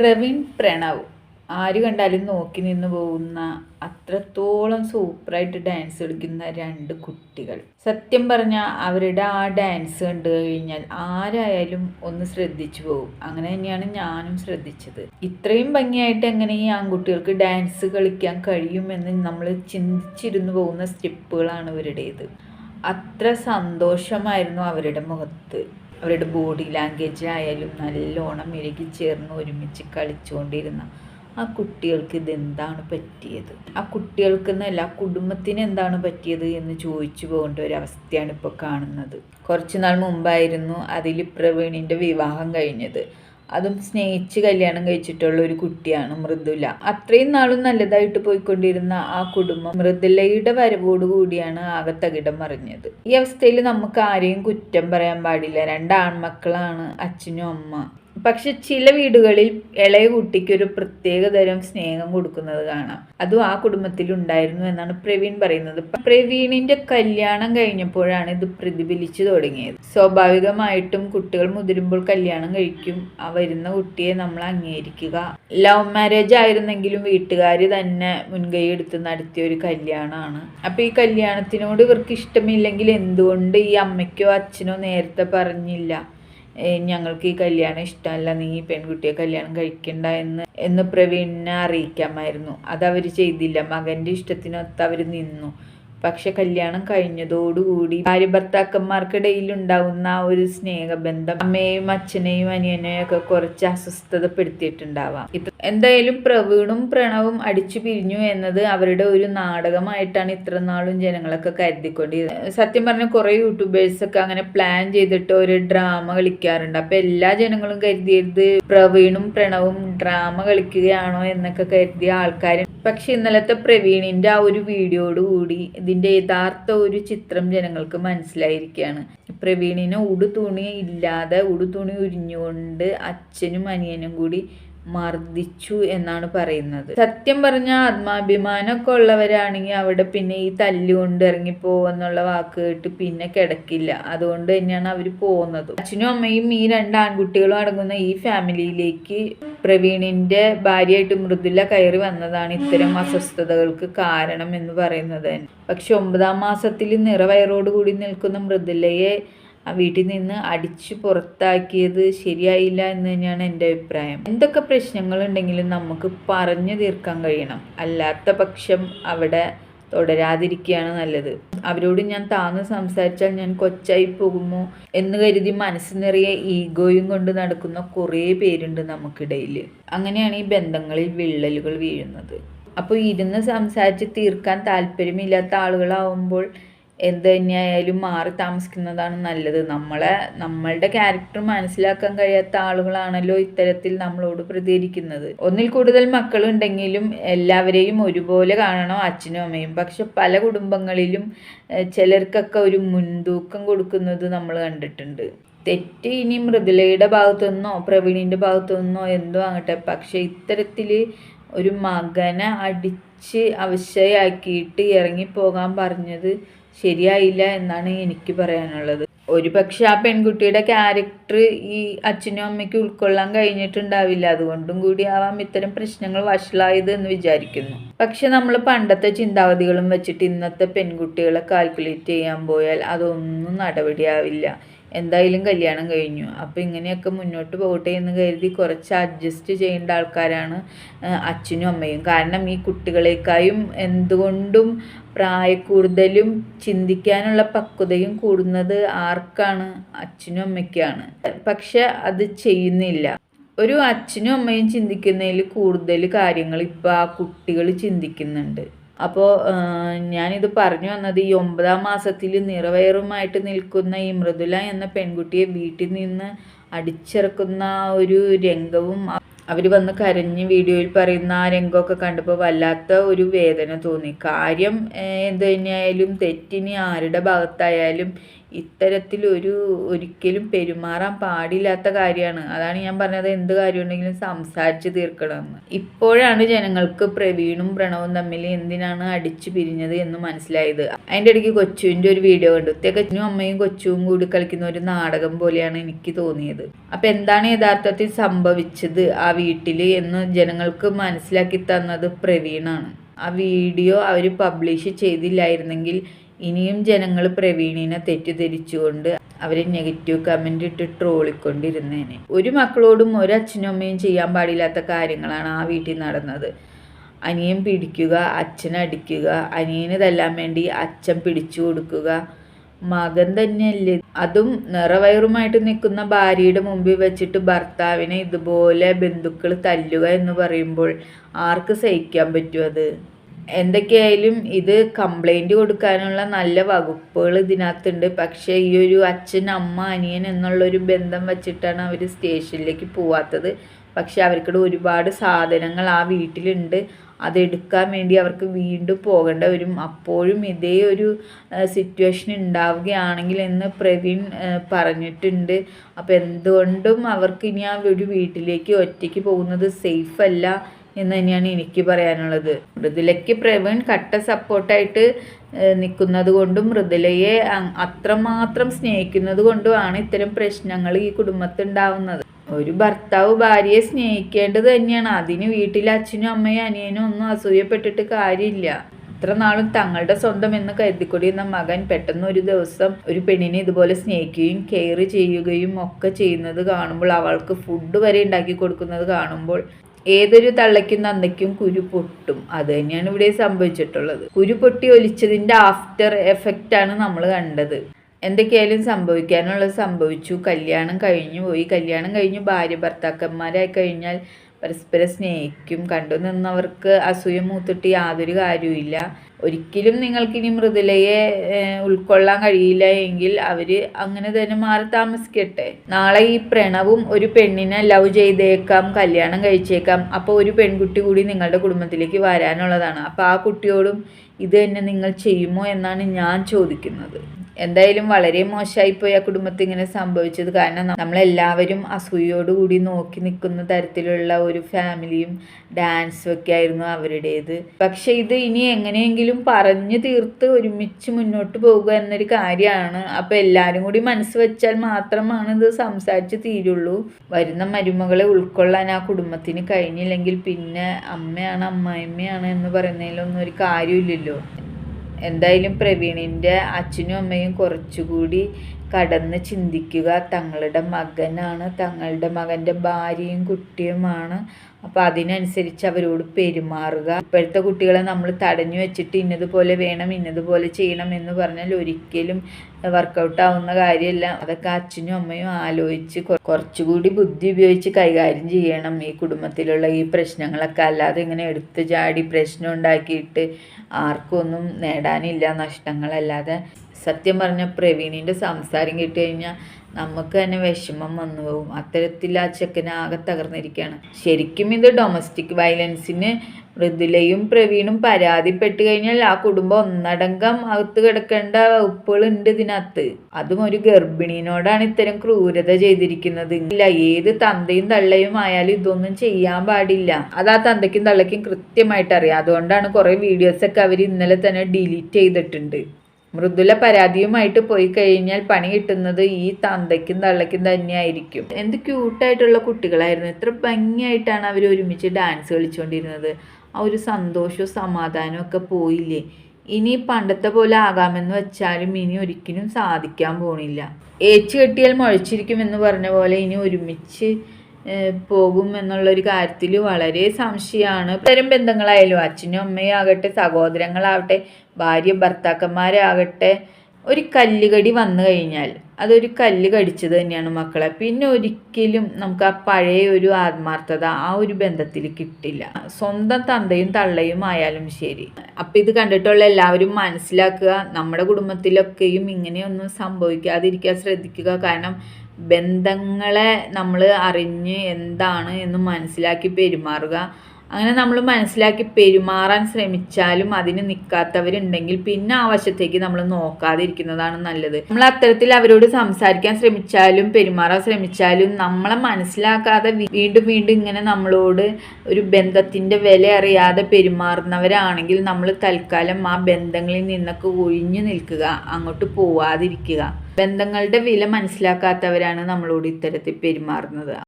പ്രവീൺ പ്രണവ്. ആര് കണ്ടാലും നോക്കി നിന്ന് പോകുന്ന അത്രത്തോളം സൂപ്പറായിട്ട് ഡാൻസ് കളിക്കുന്ന രണ്ട് കുട്ടികൾ. സത്യം പറഞ്ഞാൽ അവരുടെ ആ ഡാൻസ് കണ്ടു കഴിഞ്ഞാൽ ആരായാലും ഒന്ന് ശ്രദ്ധിച്ചു പോകും. അങ്ങനെ തന്നെയാണ് ഞാനും ശ്രദ്ധിച്ചത്. ഇത്രയും ഭംഗിയായിട്ട് എങ്ങനെ ഈ ആൺകുട്ടികൾക്ക് ഡാൻസ് കളിക്കാൻ കഴിയുമെന്ന് നമ്മൾ ചിന്തിച്ചിരുന്നു പോകുന്ന സ്റ്റെപ്പുകളാണ് ഇവരുടേത്. അത്ര സന്തോഷമായിരുന്നു അവരുടെ മുഖത്ത്. അവരുടെ ബോഡി ലാംഗ്വേജ് ആയാലും നല്ലോണം ഇഴുകി ചേർന്ന് ഒരുമിച്ച് കളിച്ചുകൊണ്ടിരുന്ന ആ കുട്ടികൾക്ക് ഇതെന്താണ് പറ്റിയത്? ആ കുട്ടികൾക്ക് എന്നല്ല ആ കുടുംബത്തിന് എന്താണ് പറ്റിയത് എന്ന് ചോദിച്ചു പോകേണ്ട ഒരു അവസ്ഥയാണ് ഇപ്പോൾ കാണുന്നത്. കുറച്ച് നാൾ മുമ്പായിരുന്നു അതിൽ പ്രവീണിന്റെ വിവാഹം കഴിഞ്ഞത്. അതും സ്നേഹിച്ച് കല്യാണം കഴിച്ചിട്ടുള്ള ഒരു കുട്ടിയാണ് മൃദുല. അത്രയും നാളും നല്ലതായിട്ട് പോയിക്കൊണ്ടിരുന്ന ആ കുടുംബം മൃദുലയുടെ വരവോട് കൂടിയാണ് ആകെ തകിടം മറിഞ്ഞത്. ഈ അവസ്ഥയിൽ നമുക്ക് ആരെയും കുറ്റം പറയാൻ പാടില്ല. രണ്ട് ആൺമക്കളാണ് അച്ഛനും അമ്മ. പക്ഷെ ചില വീടുകളിൽ ഇളയ കുട്ടിക്ക് ഒരു പ്രത്യേക തരം സ്നേഹം കൊടുക്കുന്നത് കാണാം. അതും ആ കുടുംബത്തിൽ ഉണ്ടായിരുന്നു എന്നാണ് പ്രവീൺ പറയുന്നത്. പ്രവീണിന്റെ കല്യാണം കഴിഞ്ഞപ്പോഴാണ് ഇത് പ്രതിഫലിച്ചു തുടങ്ങിയത്. സ്വാഭാവികമായിട്ടും കുട്ടികൾ മുതിരുമ്പോൾ കല്യാണം കഴിക്കും. ആ വരുന്ന കുട്ടിയെ നമ്മൾ അംഗീകരിക്കുക. ലവ് മാരേജ് ആയിരുന്നെങ്കിലും വീട്ടുകാർ തന്നെ മുൻകൈ എടുത്ത് നടത്തിയ ഒരു കല്യാണമാണ്. അപ്പൊ ഈ കല്യാണത്തിനോട് ഇവർക്ക് ഇഷ്ടമില്ലെങ്കിൽ എന്തുകൊണ്ട് ഈ അമ്മയ്ക്കോ അച്ഛനോ നേരത്തെ പറഞ്ഞില്ല? ഞങ്ങൾക്ക് ഈ കല്യാണം ഇഷ്ടമല്ല നീ പെൺകുട്ടിയെ കല്യാണം കഴിക്കണ്ട എന്ന് എന്ന് പ്രവീണിനെ അറിയിക്കാമായിരുന്നു. അതവർ ചെയ്തില്ല. മകന്റെ ഇഷ്ടത്തിനൊത്ത് അവർ നിന്നു. പക്ഷെ കല്യാണം കഴിഞ്ഞതോടുകൂടി ഭാര്യ ഭർത്താക്കന്മാർക്കിടയിൽ ഉണ്ടാവുന്ന ഒരു സ്നേഹബന്ധം അമ്മയെയും അച്ഛനെയും അനിയനെയും ഒക്കെ കുറച്ച് അസ്വസ്ഥതപ്പെടുത്തിയിട്ടുണ്ടാവാം. ഇത് എന്തായാലും പ്രവീണും പ്രണവും അടിച്ചു പിരിഞ്ഞു എന്നത് അവരുടെ ഒരു നാടകമായിട്ടാണ് ഇത്ര നാളും ജനങ്ങളൊക്കെ കരുതിക്കൊണ്ടിരുന്നത്. സത്യം പറഞ്ഞ കുറെ യൂട്യൂബേഴ്സ് ഒക്കെ അങ്ങനെ പ്ലാൻ ചെയ്തിട്ട് ഒരു ഡ്രാമ കളിക്കാറുണ്ട്. അപ്പൊ എല്ലാ ജനങ്ങളും കരുതിയത് പ്രവീണും പ്രണവും ഡ്രാമ കളിക്കുകയാണോ എന്നൊക്കെ കരുതിയ ആൾക്കാർ പക്ഷെ ഇന്നലത്തെ പ്രവീണിന്റെ ആ ഒരു വീഡിയോയോട് കൂടി ഇതിന്റെ യഥാർത്ഥ ഒരു ചിത്രം ജനങ്ങൾക്ക് മനസ്സിലായിരിക്കുകയാണ്. പ്രവീണിനെ ഉടുതുണി ഇല്ലാതെ ഉടുതുണി ഉരിഞ്ഞുകൊണ്ട് അച്ഛനും അനിയനും കൂടി മർദ്ദിച്ചു എന്നാണ് പറയുന്നത്. സത്യം പറഞ്ഞാൽ ആത്മാഭിമാനമൊക്കെ ഉള്ളവരാണെങ്കിൽ അവിടെ പിന്നെ ഈ തല്ലുകൊണ്ട് ഇറങ്ങി പോവെന്നുള്ള വാക്ക് കേട്ട് പിന്നെ കിടക്കില്ല. അതുകൊണ്ട് തന്നെയാണ് അവർ പോകുന്നത്. അച്ഛനും അമ്മയും ഈ രണ്ട് ആൺകുട്ടികളും അടങ്ങുന്ന ഈ ഫാമിലിയിലേക്ക് പ്രവീണിന്റെ ഭാര്യയായിട്ട് മൃദുല കയറി വന്നതാണ് ഇത്തരം അസ്വസ്ഥതകൾക്ക് കാരണം എന്ന് പറയുന്നത് പക്ഷെ ഒമ്പതാം മാസത്തിൽ നിറവയറോട് കൂടി നിൽക്കുന്ന മൃദുലയെ ആ വീട്ടിൽ നിന്ന് അടിച്ചു പുറത്താക്കിയത് ശരിയായില്ല എന്ന് തന്നെയാണ് എന്റെ അഭിപ്രായം. എന്തൊക്കെ പ്രശ്നങ്ങൾ ഉണ്ടെങ്കിലും നമുക്ക് പറഞ്ഞു തീർക്കാൻ കഴിയണം. അല്ലാത്ത പക്ഷം അവിടെ തുടരാതിരിക്കുകയാണ് നല്ലത്. അവരോട് ഞാൻ താന്ന് സംസാരിച്ചാൽ ഞാൻ കൊച്ചായി പോകുമോ എന്ന് കരുതി മനസ്സ് ഈഗോയും കൊണ്ട് നടക്കുന്ന കുറേ പേരുണ്ട് നമുക്കിടയിൽ. അങ്ങനെയാണ് ഈ ബന്ധങ്ങളിൽ വിള്ളലുകൾ വീഴുന്നത്. അപ്പോൾ ഇരുന്ന് സംസാരിച്ച് തീർക്കാൻ താല്പര്യമില്ലാത്ത ആളുകളാവുമ്പോൾ എന്ത് തന്നെയായാലും മാറി താമസിക്കുന്നതാണ് നല്ലത്. നമ്മളെ നമ്മളുടെ ക്യാരക്ടർ മനസ്സിലാക്കാൻ കഴിയാത്ത ആളുകളാണല്ലോ ഇത്തരത്തിൽ നമ്മളോട് പ്രതികരിക്കുന്നത്. ഒന്നിൽ കൂടുതൽ മക്കളുണ്ടെങ്കിലും എല്ലാവരെയും ഒരുപോലെ കാണണം അച്ഛനും അമ്മയും. പക്ഷെ പല കുടുംബങ്ങളിലും ചിലർക്കൊക്കെ ഒരു മുൻതൂക്കം കൊടുക്കുന്നത് നമ്മൾ കണ്ടിട്ടുണ്ട്. തെറ്റ് ഇനി മൃദുലയുടെ ഭാഗത്തു നിന്നോ പ്രവീണിന്റെ എന്തോ ആകട്ടെ. പക്ഷേ ഇത്തരത്തിൽ ഒരു മകനെ അടിച്ച് അവശയാക്കിയിട്ട് ഇറങ്ങിപ്പോകാൻ പറഞ്ഞത് ശരിയായില്ല എന്നാണ് എനിക്ക് പറയാനുള്ളത്. ഒരു പക്ഷെ ആ പെൺകുട്ടിയുടെ ക്യാരക്ടർ ഈ അച്ഛനും അമ്മയ്ക്കും ഉൾക്കൊള്ളാൻ കഴിഞ്ഞിട്ടുണ്ടാവില്ല. അതുകൊണ്ടും കൂടി ആവാം ഇത്തരം പ്രശ്നങ്ങൾ വഷളായത് എന്ന് വിചാരിക്കുന്നു. പക്ഷെ നമ്മൾ പണ്ടത്തെ ചിന്താഗതികളും വെച്ചിട്ട് ഇന്നത്തെ പെൺകുട്ടികളെ കാൽക്കുലേറ്റ് ചെയ്യാൻ പോയാൽ അതൊന്നും നടപടിയാവില്ല. എന്തായാലും കല്യാണം കഴിഞ്ഞു. അപ്പോൾ ഇങ്ങനെയൊക്കെ മുന്നോട്ട് പോകട്ടെ എന്ന് കരുതി കുറച്ച് അഡ്ജസ്റ്റ് ചെയ്യേണ്ട ആൾക്കാരാണ് അച്ഛനും അമ്മയും. കാരണം ഈ കുട്ടികളെക്കായും എന്തുകൊണ്ടും പ്രായക്കൂടുതലും ചിന്തിക്കാനുള്ള പക്വതയും കൂടുന്നത് ആർക്കാണ്? അച്ഛനും അമ്മയ്ക്കാണ്. പക്ഷെ അത് ചെയ്യുന്നില്ല. ഒരു അച്ഛനും അമ്മയും ചിന്തിക്കുന്നതിൽ കൂടുതൽ കാര്യങ്ങൾ ഇപ്പോൾ ആ കുട്ടികൾ ചിന്തിക്കുന്നുണ്ട്. അപ്പോൾ ഞാനിത് പറഞ്ഞു വന്നത് ഈ ഒമ്പതാം മാസത്തിൽ നിറവയറുമായിട്ട് നിൽക്കുന്ന ഈ മൃദുല എന്ന പെൺകുട്ടിയെ വീട്ടിൽ നിന്ന് അടിച്ചിറക്കുന്ന ഒരു രംഗവും അവർ വന്ന് കരഞ്ഞ് വീഡിയോയിൽ പറയുന്ന ആ രംഗമൊക്കെ കണ്ടപ്പോൾ വല്ലാത്ത ഒരു വേദന തോന്നി. കാര്യം എന്ത് തന്നെയായാലും തെറ്റിനി ആരുടെ ഭാഗത്തായാലും ഇത്തരത്തിലൊരു ഒരിക്കലും പെരുമാറാൻ പാടില്ലാത്ത കാര്യമാണ്. അതാണ് ഞാൻ പറഞ്ഞത്. എന്ത് കാര്യമുണ്ടെങ്കിലും സംസാരിച്ച് തീർക്കണമെന്ന്. ഇപ്പോഴാണ് ജനങ്ങൾക്ക് പ്രവീണും പ്രണവും തമ്മിൽ എന്തിനാണ് അടിച്ചു പിരിഞ്ഞത് എന്ന് മനസ്സിലായത്. അതിന്റെ ഇടയ്ക്ക് കൊച്ചുവിന്റെ ഒരു വീഡിയോ കണ്ടു. തെക്കച്ചനും അമ്മയും കൊച്ചുവും കൂടി കളിക്കുന്ന ഒരു നാടകം പോലെയാണ് എനിക്ക് തോന്നിയത്. അപ്പം എന്താണ് യഥാർത്ഥത്തിൽ സംഭവിച്ചത് ആ വീട്ടിൽ എന്ന് ജനങ്ങൾക്ക് മനസ്സിലാക്കി തന്നത് പ്രവീണാണ്. ആ വീഡിയോ അവർ പബ്ലിഷ് ചെയ്തില്ലായിരുന്നെങ്കിൽ ഇനിയും ജനങ്ങൾ പ്രവീണിനെ തെറ്റിദ്ധരിച്ചുകൊണ്ട് അവരെ നെഗറ്റീവ് കമന്റ് ഇട്ട് ട്രോളിക്കൊണ്ടിരുന്നേനെ. ഒരു മക്കളോടും ഒരു അച്ഛനും അമ്മയും ചെയ്യാൻ പാടില്ലാത്ത കാര്യങ്ങളാണ് ആ വീട്ടിൽ നടന്നത്. അനിയൻ പിടിക്കുക അച്ഛനടിക്കുക അനിയന് തല്ലാൻ വേണ്ടി അച്ഛൻ പിടിച്ചു കൊടുക്കുക. മകൻ തന്നെയല്ലേ. അതും നിറവയറുമായിട്ട് നിൽക്കുന്ന ഭാര്യയുടെ മുമ്പിൽ വെച്ചിട്ട് ഭർത്താവിനെ ഇതുപോലെ ബന്ധുക്കൾ തല്ലുക എന്ന് പറയുമ്പോൾ ആർക്ക് സഹിക്കാൻ പറ്റും അത്? എന്തൊക്കെയായാലും ഇത് കംപ്ലൈന്റ് കൊടുക്കാനുള്ള നല്ല വകുപ്പുകൾ ഇതിനകത്തുണ്ട്. പക്ഷേ ഈ ഒരു അച്ഛൻ അമ്മ അനിയൻ എന്നുള്ളൊരു ബന്ധം വച്ചിട്ടാണ് അവർ സ്റ്റേഷനിലേക്ക് പോവാത്തത്. പക്ഷേ അവർക്കിടെ ഒരുപാട് സാധനങ്ങൾ ആ വീട്ടിലുണ്ട്. അതെടുക്കാൻ വേണ്ടി അവർക്ക് വീണ്ടും പോകേണ്ട വരും. അപ്പോഴും ഇതേ ഒരു സിറ്റുവേഷൻ ഉണ്ടാവുകയാണെങ്കിൽ എന്ന് പ്രവീൺ പറഞ്ഞിട്ടുണ്ട്. അപ്പോൾ എന്തുകൊണ്ടും അവർക്ക് ഇനി ആ ഒരു വീട്ടിലേക്ക് ഒറ്റയ്ക്ക് പോകുന്നത് സേഫ് അല്ല. എന്ന് തന്നെയാണ് എനിക്ക് പറയാനുള്ളത്. മൃദുലയ്ക്ക് പ്രവീൺ കട്ട സപ്പോർട്ടായിട്ട് നിൽക്കുന്നത് കൊണ്ടും മൃദുലയെ അത്രമാത്രം സ്നേഹിക്കുന്നത് കൊണ്ടുമാണ് ഇത്തരം പ്രശ്നങ്ങൾ ഈ കുടുംബത്തുണ്ടാവുന്നത്. ഒരു ഭർത്താവ് ഭാര്യയെ സ്നേഹിക്കേണ്ടത് തന്നെയാണ്. അതിന് വീട്ടിലെ അച്ഛനും അമ്മയും അനിയനും ഒന്നും അസൂയപ്പെട്ടിട്ട് കാര്യമില്ല. ഇത്ര നാളും തങ്ങളുടെ സ്വന്തം എന്ന് കരുതിക്കൊണ്ടിരുന്ന മകൻ പെട്ടെന്ന് ഒരു ദിവസം ഒരു പെണ്ണിനെ ഇതുപോലെ സ്നേഹിക്കുകയും കെയർ ചെയ്യുകയും ഒക്കെ ചെയ്യുന്നത് കാണുമ്പോൾ അവൾക്ക് ഫുഡ് വരെ ഉണ്ടാക്കി കൊടുക്കുന്നത് കാണുമ്പോൾ ഏതൊരു തള്ളയ്ക്കും നന്ദയ്ക്കും കുരു പൊട്ടും. അത് തന്നെയാണ് ഇവിടെ സംഭവിച്ചിട്ടുള്ളത്. കുരു പൊട്ടി ഒലിച്ചതിന്റെ ആഫ്റ്റർ ആണ് നമ്മൾ കണ്ടത്. എന്തൊക്കെയായാലും സംഭവിക്കാനുള്ളത് സംഭവിച്ചു. കല്യാണം കഴിഞ്ഞു പോയി. കല്യാണം കഴിഞ്ഞു ഭാര്യ ഭർത്താക്കന്മാരായി കഴിഞ്ഞാൽ പരസ്പരം സ്നേഹിക്കും. കണ്ടു നിന്നവർക്ക് അസൂയ മൂത്തിട്ട് യാതൊരു കാര്യവുമില്ല. ഒരിക്കലും നിങ്ങൾക്കിനി മൃദുലയെ ഉൾക്കൊള്ളാൻ കഴിയില്ല എങ്കിൽ അവർ അങ്ങനെ തന്നെ മാറി താമസിക്കട്ടെ. നാളെ ഈ പ്രണവും ഒരു പെണ്ണിനെ ലവ് ചെയ്തേക്കാം കല്യാണം കഴിച്ചേക്കാം. അപ്പോൾ ഒരു പെൺകുട്ടി കൂടി നിങ്ങളുടെ കുടുംബത്തിലേക്ക് വരാനുള്ളതാണ്. അപ്പോൾ ആ കുട്ടിയോടും ഇത് തന്നെ നിങ്ങൾ ചെയ്യുമോ എന്നാണ് ഞാൻ ചോദിക്കുന്നത്. എന്തായാലും വളരെ മോശമായിപ്പോയി ആ കുടുംബത്തിൽ ഇങ്ങനെ സംഭവിച്ചത്. കാരണം നമ്മളെല്ലാവരും അസൂയോടുകൂടി നോക്കി നിൽക്കുന്ന തരത്തിലുള്ള ഒരു ഫാമിലിയും ഡാൻസും ഒക്കെ ആയിരുന്നു അവരുടേത്. പക്ഷെ ഇത് ഇനി എങ്ങനെയെങ്കിലും പറഞ്ഞു തീർത്ത് ഒരുമിച്ച് മുന്നോട്ട് പോകുക എന്നൊരു കാര്യമാണ്. അപ്പോൾ എല്ലാവരും കൂടി മനസ്സ് വെച്ചാൽ മാത്രമാണ് ഇത് സംസാരിച്ച് തീരുള്ളൂ. വരുന്ന മരുമകളെ ഉൾക്കൊള്ളാൻ ആ കുടുംബത്തിന് കഴിഞ്ഞില്ലെങ്കിൽ പിന്നെ അമ്മയാണ് അമ്മായിമ്മയാണ് എന്ന് പറയുന്നതിലൊന്നും ഒരു കാര്യമില്ലല്ലോ. എന്തായാലും പ്രവീണിന്റെ അച്ഛനും അമ്മയും കുറച്ചുകൂടി കടന്ന് ചിന്തിക്കുക. തങ്ങളുടെ മകനാണ്. തങ്ങളുടെ മകന്റെ ഭാര്യയും കുട്ടിയുമാണ്. അപ്പോൾ അതിനനുസരിച്ച് അവരോട് പെരുമാറുക. ഇപ്പോഴത്തെ കുട്ടികളെ നമ്മൾ തടഞ്ഞു വെച്ചിട്ട് ഇന്നതുപോലെ വേണം ഇന്നതുപോലെ ചെയ്യണം എന്ന് പറഞ്ഞാൽ ഒരിക്കലും വർക്കൗട്ട് ആവുന്ന കാര്യമല്ല. അതൊക്കെ അച്ഛനും അമ്മയും ആലോചിച്ച് കുറച്ചുകൂടി ബുദ്ധി ഉപയോഗിച്ച് കൈകാര്യം ചെയ്യണം. ഈ കുടുംബത്തിലുള്ള ഈ പ്രശ്നങ്ങളൊക്കെ അല്ലാതെ ഇങ്ങനെ എടുത്തു ചാടി പ്രശ്നം ഉണ്ടാക്കിയിട്ട് ആർക്കൊന്നും നേടാനില്ല നഷ്ടങ്ങളല്ലാതെ. സത്യം പറഞ്ഞ പ്രവീണിന്റെ സംസാരം കേട്ട് കഴിഞ്ഞാൽ നമുക്ക് തന്നെ വിഷമം വന്നു പോകും അത്തരത്തിൽ ആ ചെക്കനാകെ തകർന്നിരിക്കുകയാണ്. ശരിക്കും ഇത് ഡൊമസ്റ്റിക് വയലൻസിന് മൃദുലയും പ്രവീണും പരാതിപ്പെട്ട് കഴിഞ്ഞാൽ ആ കുടുംബം ഒന്നടങ്കം അകത്ത് കിടക്കേണ്ട വകുപ്പുകളുണ്ട് ഇതിനകത്ത്. അതും ഒരു ഗർഭിണീനോടാണ് ഇത്തരം ക്രൂരത ചെയ്തിരിക്കുന്നത്. ഇല്ല ഏത് തന്തയും തള്ളയും ആയാലും ഇതൊന്നും ചെയ്യാൻ പാടില്ല. അത് ആ തന്തയ്ക്കും തള്ളയ്ക്കും കൃത്യമായിട്ട് അറിയാം അതുകൊണ്ടാണ് കുറേ വീഡിയോസൊക്കെ അവർ ഇന്നലെ തന്നെ ഡിലീറ്റ് ചെയ്തിട്ടുണ്ട്. മൃദുല പരാതിയുമായിട്ട് പോയി കഴിഞ്ഞാൽ പണി കിട്ടുന്നത് ഈ തന്തയ്ക്കും തള്ളയ്ക്കും തന്നെയായിരിക്കും. എന്ത് ക്യൂട്ടായിട്ടുള്ള കുട്ടികളായിരുന്നു. എത്ര ഭംഗിയായിട്ടാണ് അവർ ഒരുമിച്ച് ഡാൻസ് കളിച്ചുകൊണ്ടിരുന്നത് ആ ഒരു സന്തോഷവും സമാധാനവും ഒക്കെ പോയില്ലേ. ഇനി പണ്ടത്തെ പോലെ ആകാമെന്ന് വെച്ചാലും ഇനി ഒരിക്കലും സാധിക്കാൻ പോണില്ല. ഏച്ചു കെട്ടിയാൽ മുഴച്ചിരിക്കും പറഞ്ഞ പോലെ ഇനി ഒരുമിച്ച് പോകും എന്നുള്ളൊരു കാര്യത്തിൽ വളരെ സംശയമാണ്. തരം ബന്ധങ്ങളായാലും അച്ഛനും അമ്മയും ആകട്ടെ സഹോദരങ്ങളാവട്ടെ ഭാര്യ ഭർത്താക്കന്മാരാകട്ടെ ഒരു കല്ലുകടി വന്നു കഴിഞ്ഞാൽ അതൊരു കല്ല് കടിച്ചത് തന്നെയാണ് മക്കളെ. പിന്നെ ഒരിക്കലും നമുക്ക് ആ പഴയ ഒരു ആത്മാർത്ഥത ആ ഒരു ബന്ധത്തിൽ കിട്ടില്ല. സ്വന്തം തന്തയും തള്ളയും ആയാലും ശരി. അപ്പം ഇത് കണ്ടിട്ടുള്ള എല്ലാവരും മനസ്സിലാക്കുക നമ്മുടെ കുടുംബത്തിലൊക്കെയും ഇങ്ങനെയൊന്നും സംഭവിക്കാതിരിക്കാൻ ശ്രദ്ധിക്കുക. കാരണം ബന്ധങ്ങളെ നമ്മൾ അറിഞ്ഞ് എന്താണ് എന്ന് മനസ്സിലാക്കി പെരുമാറുക. അങ്ങനെ നമ്മൾ മനസ്സിലാക്കി പെരുമാറാൻ ശ്രമിച്ചാലും അതിന് നിൽക്കാത്തവരുണ്ടെങ്കിൽ പിന്നെ ആ വശത്തേക്ക് നമ്മൾ നോക്കാതിരിക്കുന്നതാണ് നല്ലത്. നമ്മൾ അത്തരത്തിൽ അവരോട് സംസാരിക്കാൻ ശ്രമിച്ചാലും പെരുമാറാൻ ശ്രമിച്ചാലും നമ്മളെ മനസ്സിലാക്കാതെ വീണ്ടും വീണ്ടും ഇങ്ങനെ നമ്മളോട് ഒരു ബന്ധത്തിന്റെ വില അറിയാതെ പെരുമാറുന്നവരാണെങ്കിൽ നമ്മൾ തൽക്കാലം ആ ബന്ധങ്ങളിൽ നിന്നൊക്കെ ഒഴിഞ്ഞു നിൽക്കുക അങ്ങോട്ട് പോവാതിരിക്കുക. ബന്ധങ്ങളുടെ വില മനസ്സിലാക്കാത്തവരാണ് നമ്മളോട് ഇത്തരത്തിൽ പെരുമാറുന്നത്.